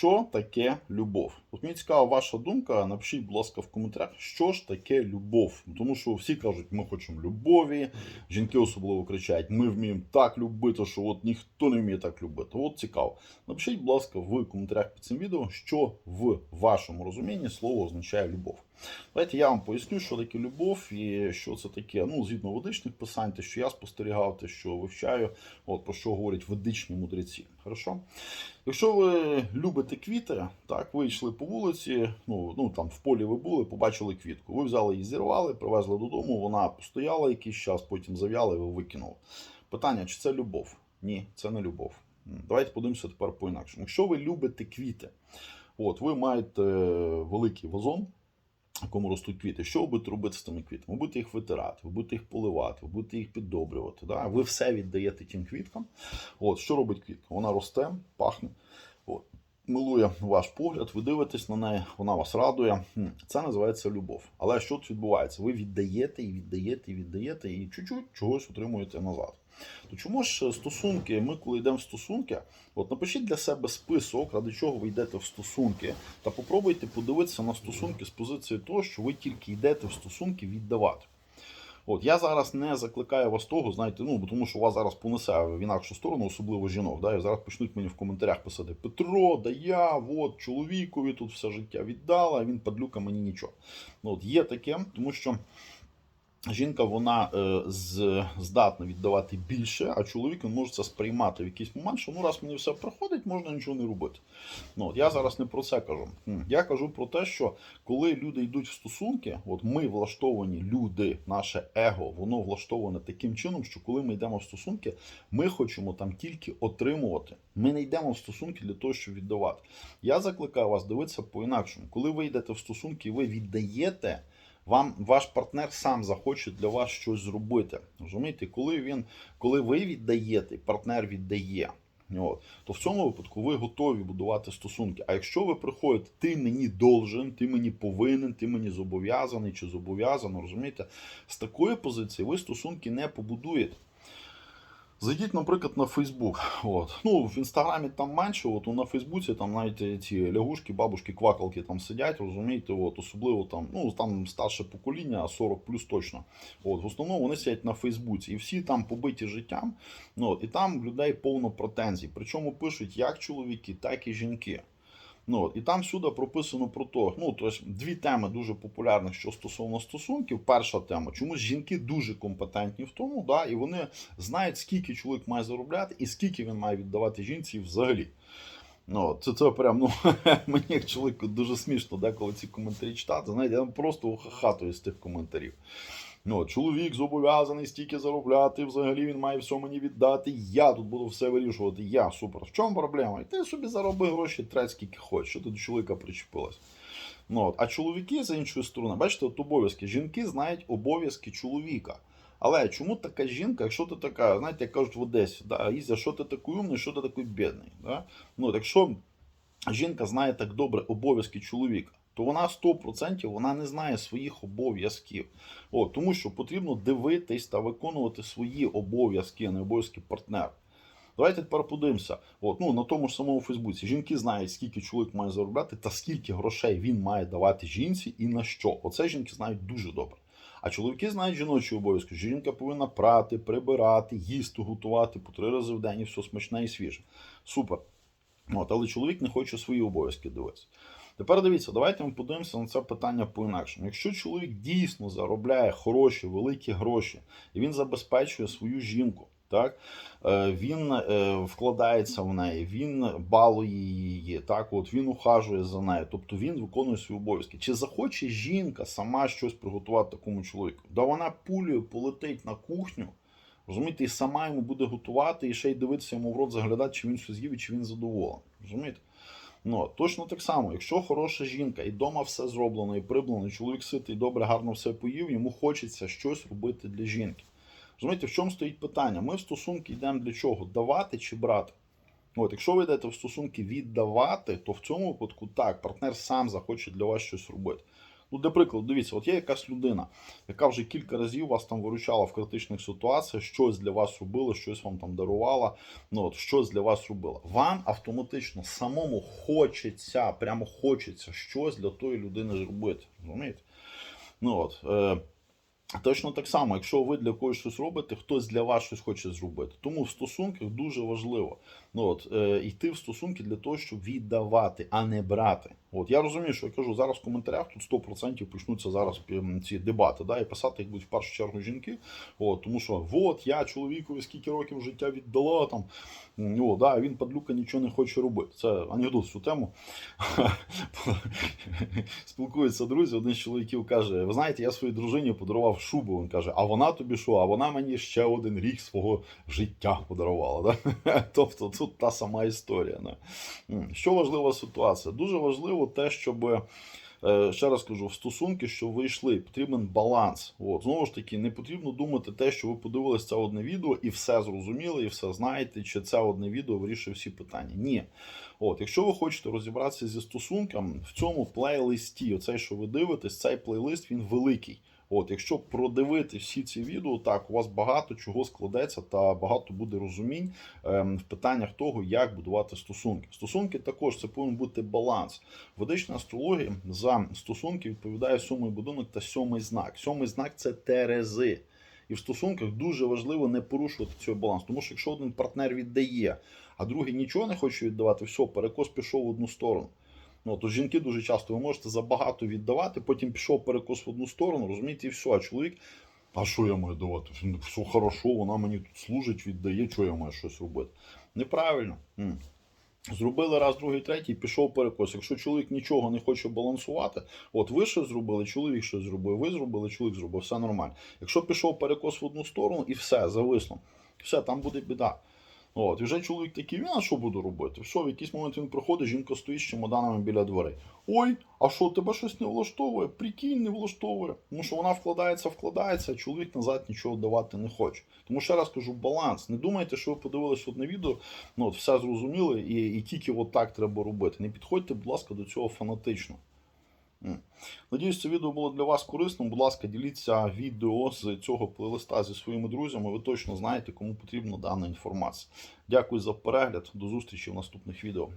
Що таке любов? От мені цікава ваша думка. Напишіть, будь ласка, в коментарях, що ж таке любов. Тому що всі кажуть, ми хочемо любові. Жінки особливо кричать: ми вміємо так любити, що от ніхто не вміє так любити. От цікаво. Напишіть, будь ласка, в коментарях під цим відео, що в вашому розумінні слово означає любов. Давайте я вам поясню, що таке любов і що це таке. Ну, згідно ведичних писань, те, що я спостерігав, те, що вивчаю, от про що говорять ведичні мудреці. Хорошо? Якщо ви любите квіти, так, ви йшли по вулиці, ну, ну там в полі ви були, побачили квітку. Ви взяли її, зірвали, привезли додому, вона постояла якийсь час, потім зав'яла і ви викинули. Питання, чи це любов? Ні, це не любов. Давайте подивимося тепер по-інакшому. Якщо ви любите квіти, от ви маєте великий вазон, якому ростуть квіти. Що ви будете робити з тими квітами? Ви будете їх витирати, ви будете їх поливати, ви будете їх піддобрювати. Да? Ви все віддаєте тим квіткам. От, що робить квітка? Вона росте, пахне. От. Милує ваш погляд, ви дивитесь на неї, вона вас радує. Це називається любов. Але що тут відбувається? Ви віддаєте і віддаєте, і віддаєте, і чуть-чуть чогось отримуєте назад. То чому ж стосунки, ми коли йдемо в стосунки, от напишіть для себе список, ради чого ви йдете в стосунки, та попробуйте подивитися на стосунки з позиції того, що ви тільки йдете в стосунки віддавати. От я зараз не закликаю вас того, знаєте, ну тому що вас зараз понесе в інакшу сторону, особливо жінок. Да, і зараз почнуть мені в коментарях писати: Петро, да я, от чоловікові тут все життя віддала, а він падлюка мені нічого. Ну, от є таке, тому що. Жінка вона е, здатна віддавати більше, а чоловік він може це сприймати в якийсь момент, що ну раз мені все проходить, можна нічого не робити. Ну от я зараз не про це кажу. Я кажу про те, що коли люди йдуть в стосунки, от ми влаштовані люди, наше его, воно влаштоване таким чином, що коли ми йдемо в стосунки, ми хочемо там тільки отримувати. Ми не йдемо в стосунки для того, щоб віддавати. Я закликаю вас дивитися по-інакшому. Коли ви йдете в стосунки, ви віддаєте вам ваш партнер сам захоче для вас щось зробити. Розумієте, коли він, коли ви віддаєте, партнер віддає. От, то в цьому випадку ви готові будувати стосунки. А якщо ви приходите, ти мені должен, ти мені повинен, ти мені зобов'язаний чи зобов'язано, розумієте, з такої позиції ви стосунки не побудуєте. Зайдіть, наприклад, на Фейсбук. От. Ну, в інстаграмі там менше, от на Фейсбуці там навіть ці лягушки, бабушки, квакалки там сидять, розумієте, от, особливо там, ну, там старше покоління, 40 плюс точно. От, в основному вони сидять на Фейсбуці. І всі там побиті життям. Ну, і там людей повно претензій. Причому пишуть як чоловіки, так і жінки. Ну, от, і там всюди прописано про то. Ну, тобто, дві теми дуже популярних, що стосовно стосунків. Перша тема, чомусь жінки дуже компетентні в тому, да, і вони знають, скільки чоловік має заробляти і скільки він має віддавати жінці взагалі. Ну, це, це прям, ну, мені як чоловіку дуже смішно, деколи ці коментарі читати. Знаєте, я просто хахатую з тих коментарів. Ну, чоловік зобов'язаний стільки заробляти, взагалі він має все мені віддати. Я тут буду все вирішувати. Я супер. В чому проблема? І ти собі зароби гроші, трать скільки хочеш, що ти до чоловіка причепилась. Ну, от. А чоловіки з іншої сторони, бачите, от обов'язки. Жінки знають обов'язки чоловіка. Але чому така жінка, якщо ти така, знаєте, як кажуть в Одесі, да, Ізя, що ти такий умний, що ти такий бідний? Да? Ну, от, якщо жінка знає так добре обов'язки чоловіка, то вона 100% вона не знає своїх обов'язків. Тому що потрібно дивитись та виконувати свої обов'язки, а не обов'язки партнера. Давайте тепер подивимося. От, ну, на тому ж самому Фейсбуці. Жінки знають, скільки чоловік має заробляти та скільки грошей він має давати жінці і на що. Оце жінки знають дуже добре. А чоловіки знають жіночі обов'язки. Жінка повинна прати, прибирати, їсти, готувати по три рази в день і все смачне і свіже. Супер. От, але чоловік не хоче свої обов'язки дивитися. Тепер дивіться, давайте ми подивимося на це питання по-інакшому. Якщо чоловік дійсно заробляє хороші, великі гроші, і він забезпечує свою жінку, так, е, він е, вкладається в неї, він балує її, так, от він ухажує за нею, тобто він виконує свої обов'язки. Чи захоче жінка сама щось приготувати такому чоловіку? Да вона пулею полетить на кухню. Розумієте, і сама йому буде готувати, і ще й дивитися йому в рот заглядати, чи він щось з'їв і чи він задоволений. Розумієте? Ну, точно так само, якщо хороша жінка і вдома все зроблено і прибрано, і чоловік ситий, добре, гарно все поїв, йому хочеться щось робити для жінки. Розумієте, в чому стоїть питання? Ми в стосунки йдемо для чого? Давати чи брати? От, якщо ви йдете в стосунки віддавати, то в цьому випадку так, партнер сам захоче для вас щось робити. Ну, для прикладу, дивіться, от є якась людина, яка вже кілька разів вас там виручала в критичних ситуаціях, щось для вас робила, щось вам там дарувала, ну от щось для вас робила. Вам автоматично самому хочеться, прямо хочеться щось для тої людини зробити. Розумієте? Ну от. Е, Точно так само, якщо ви для когось щось робите, хтось для вас щось хоче зробити. Тому в стосунках дуже важливо ну, от, е, йти в стосунки для того, щоб віддавати, а не брати. От я розумію, що я кажу, зараз в коментарях тут 100% почнуться зараз ці дебати, да, і писати їх будуть в першу чергу жінки. От, тому що от я чоловікові скільки років життя віддала там. О, да, він падлюка нічого не хоче робити. Це анекдот цю тему. Спілкуються друзі, один з чоловіків каже: Ви знаєте, я своїй дружині подарував шубу. Він каже, а вона тобі що? А вона мені ще один рік свого життя подарувала. Да? Тобто тут та сама історія. Да? Що важлива ситуація? Дуже важливо те, щоб. е, Ще раз кажу, в стосунки, що ви йшли, потрібен баланс. От знову ж таки, не потрібно думати те, що ви подивилися це одне відео і все зрозуміли, і все знаєте, чи це одне відео вирішує всі питання. Ні. От, якщо ви хочете розібратися зі стосунками, в цьому плейлисті, оцей, що ви дивитесь, цей плейлист він великий. От, якщо продивити всі ці відео, так у вас багато чого складеться та багато буде розумінь ем, в питаннях того, як будувати стосунки. Стосунки також це повинен бути баланс. Ведична астрологія за стосунки відповідає сьомий будинок та сьомий знак. Сьомий знак це терези. І в стосунках дуже важливо не порушувати цей баланс. Тому що якщо один партнер віддає, а другий нічого не хоче віддавати, все, перекос пішов в одну сторону. Ну, то жінки дуже часто ви можете забагато віддавати, потім пішов перекос в одну сторону, розумієте, і все. А чоловік, а що я маю давати? Все хорошо, вона мені тут служить, віддає, що я маю щось робити. Неправильно. Зробили раз, другий, третій, пішов перекос. Якщо чоловік нічого не хоче балансувати, от ви щось зробили, чоловік щось зробив, ви зробили, чоловік зробив, все нормально. Якщо пішов перекос в одну сторону і все, зависло, все, там буде біда. От, і вже чоловік такий, він а що буду робити? Все, в якийсь момент він проходить, жінка стоїть з чемоданами біля дверей. Ой, а що, тебе щось не влаштовує? Прикинь, не влаштовує. Тому що вона вкладається, вкладається, а чоловік назад нічого давати не хоче. Тому ще раз кажу, баланс. Не думайте, що ви подивились одне відео, ну от все зрозуміли, і, і тільки от так треба робити. Не підходьте, будь ласка, до цього фанатично. Надіюсь, це відео було для вас корисним. Будь ласка, діліться відео з цього плейлиста зі своїми друзями. Ви точно знаєте, кому потрібна дана інформація. Дякую за перегляд. До зустрічі в наступних відео.